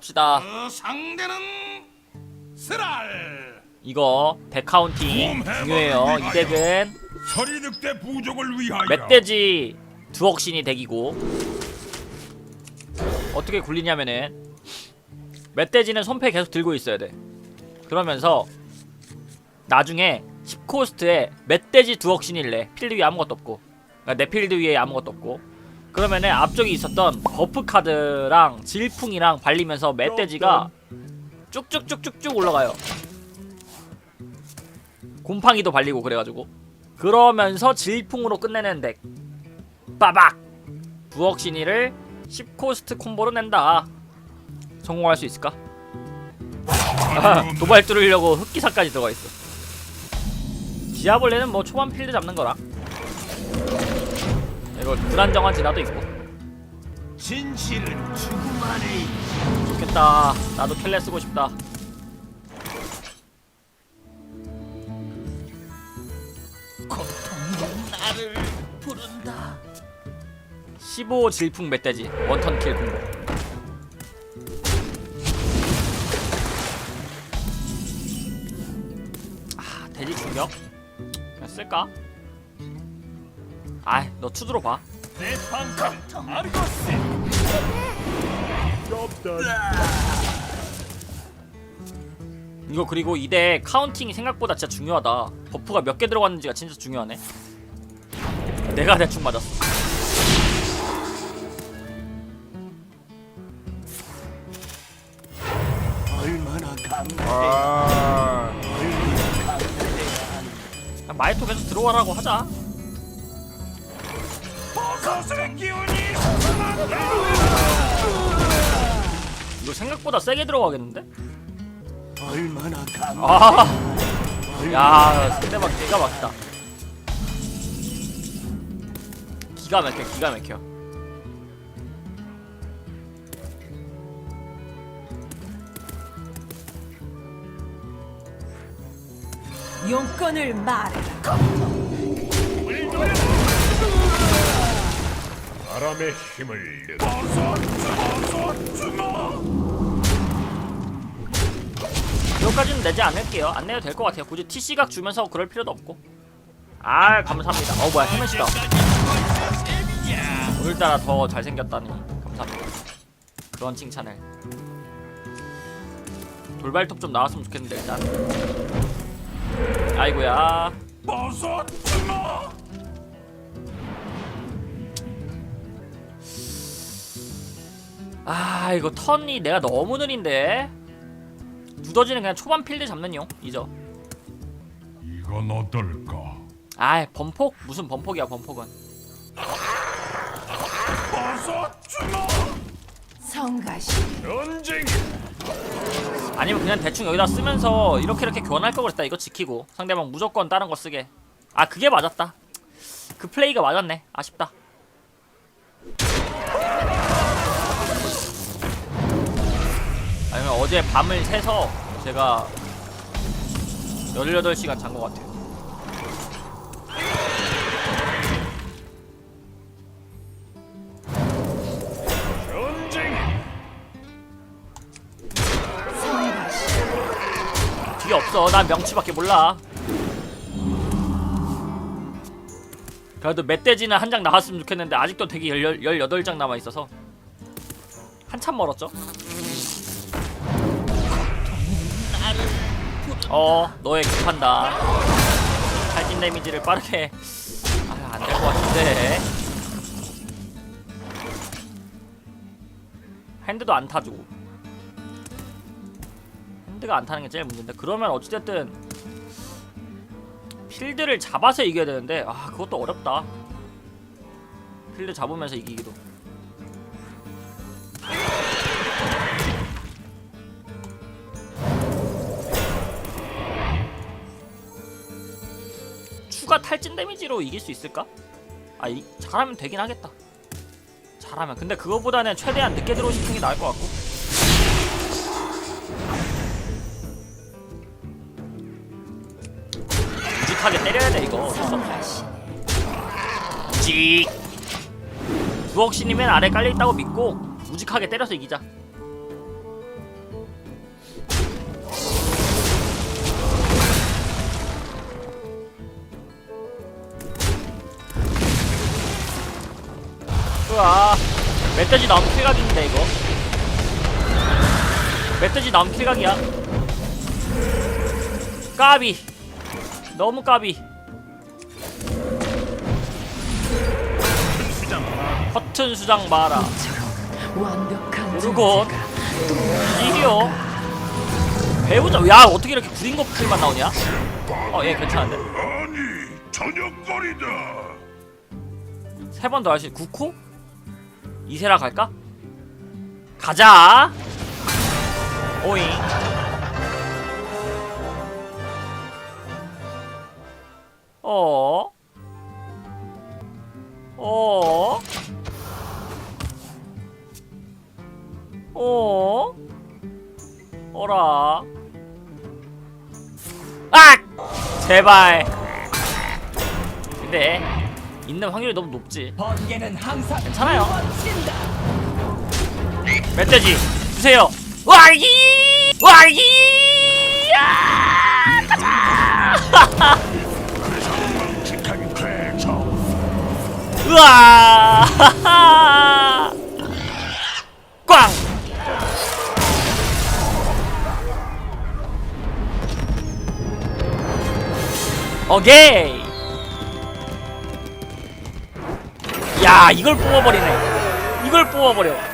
갑시다. 그 상대는 스랄 이거 덱 카운팅 중요해요. 이 덱은 서리 늑대 부족을 위하여 멧돼지 두억신이 덱이고 어떻게 굴리냐면은 멧돼지는 손패 계속 들고 있어야 돼. 그러면서 나중에 10코스트에 멧돼지 두억신을 내. 필드 위에 아무것도 없고 그러니까 내 필드 위에 아무것도 없고 그러면은 앞쪽에 있었던 버프 카드랑 질풍이랑 발리면서 멧돼지가 쭉쭉쭉쭉쭉 올라가요. 곰팡이도 발리고 그래가지고. 그러면서 질풍으로 끝내는 덱. 빠박! 부억 신이를 10코스트 콤보로 낸다. 성공할 수 있을까? 아, 도발 뚫으려고 흑기사까지 들어가 있어. 디아블레는 뭐 초반 필드 잡는 거라 이거 불안정한 진화도 있고. 진실은 죽음 안에 있다. 좋겠다. 나도 켈레 쓰고 싶다. 나를 부른다. 15 질풍 멧돼지 원턴 킬 공보 아 돼지 충격? 그냥 쓸까? 아이 너 투드로 봐. 이거 그리고 이대 카운팅이 생각보다 진짜 중요하다. 버프가 몇 개 들어갔는지가 진짜 중요하네. 내가 대충 맞았어. 얼마나 감사해 아... 마이토 계속 들어와라고 하자 버섯의 기운이 이거 생각보다 세게 들어가겠는데? 얼마나 감 아, 야, 상대방 기가 막히다. 기가 막혀, 기가 막혀. 용건을 말해라. 바람의 힘을 버섯 버섯 주먹 이거까지는 내지 않을게요. 안 내도 될 것 같아요. 굳이 TC각 주면서 그럴 필요도 없고. 아, 감사합니다. 어, 뭐야, 헤맨시다. 오늘따라 더 잘생겼다니. 감사합니다. 그런 칭찬을. 돌발톱 좀 나왔으면 좋겠는데, 일단. 아이고야. 아 이거 턴이 내가 너무 느린데. 두더지는 그냥 초반 필드 잡는 용 이죠 이건 어떨까? 아 범폭? 무슨 범폭이야 범폭은. 버섯 주먹 성가시. 전쟁! 아니면 그냥 대충 여기다 쓰면서 이렇게 이렇게 교환할 걸 그랬다. 이거 지키고. 상대방 무조건 다른 거 쓰게. 아 그게 맞았다. 그 플레이가 맞았네. 아쉽다 어제 밤을 새서 제가 18시간 잔 것 같아요 뒤에 없어. 난 명치밖에 몰라. 그래도 멧돼지는 한 장 나왔으면 좋겠는데 아직도 되게 10, 18장 남아있어서 한참 멀었죠? 어 너의 급한다. 탈진 데미지를 빠르게. 아 안될 것 같은데. 핸드도 안 타주고. 핸드가 안 타는 게 제일 문제인데. 그러면 어찌됐든 필드를 잡아서 이겨야 되는데 아 그것도 어렵다. 필드 잡으면서 이기기도 추가 탈진 데미지로 이길 수 있을까? 아 이, 잘하면 되긴 하겠다. 잘하면. 근데 그거보다는 최대한 늦게 들어오시는 게 나을 것 같고. 묵직하게 때려야 돼 이거. 묵직. 두억신이면 아래 깔려있다고 믿고 무직하게 때려서 이기자 멧돼지 나오면 킬각인데 이거? 멧돼지 나오면 킬각이야. 까비. 너무 까비. 허튼 수장 마라. 존재가 이기요 배우자 야 어떻게 이렇게 구린 것들만 나오냐? 어 얘 괜찮은데. 아니 저녁거리다. 세 번더있 9코? 이세라 갈까? 가자 오잉 어? 어? 어? 어라 아! 제발 근데 있는 확률이 너무 높지 번개는 항상 괜찮아요. 번진다. 멧돼지 주세요. 와이 와이 야! 퇴쳐. 으아! 꽝! 오케이. 야 이걸 뽑아버리네. 이걸 뽑아버려.